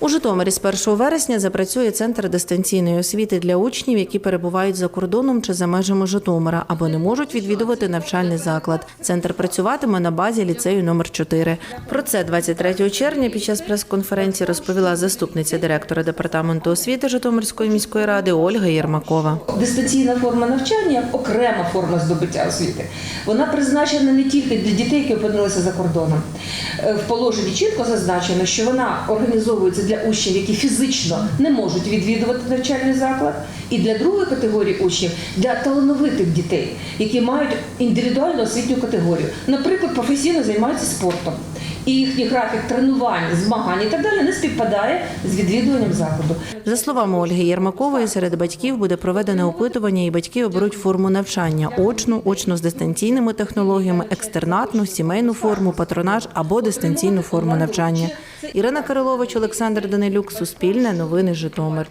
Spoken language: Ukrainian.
У Житомирі з 1 вересня запрацює центр дистанційної освіти для учнів, які перебувають за кордоном чи за межами Житомира або не можуть відвідувати навчальний заклад. Центр працюватиме на базі ліцею номер 4 Про це 23 червня під час прес-конференції розповіла заступниця директора департаменту освіти Житомирської міської ради Ольга Єрмакова. Дистанційна форма навчання окрема форма здобуття освіти. Вона призначена не тільки для дітей, які опинилися за кордоном. Е, В положенні чітко зазначено, що вона організовується для учнів, які фізично не можуть відвідувати навчальний заклад, і для другої категорії учнів для талановитих дітей, які мають індивідуальну освітню категорію, наприклад, професійно займаються спортом. І їхній графік тренувань, змагань і так далі не співпадає з відвідуванням закладу. За словами Ольги Єрмакової, серед батьків буде проведене опитування, і батьки оберуть форму навчання очну, очно з дистанційними технологіями, екстернатну, сімейну форму, патронаж або дистанційну форму навчання. Ірина Кирилович, Олександр Данилюк, Суспільне, Новини Житомир.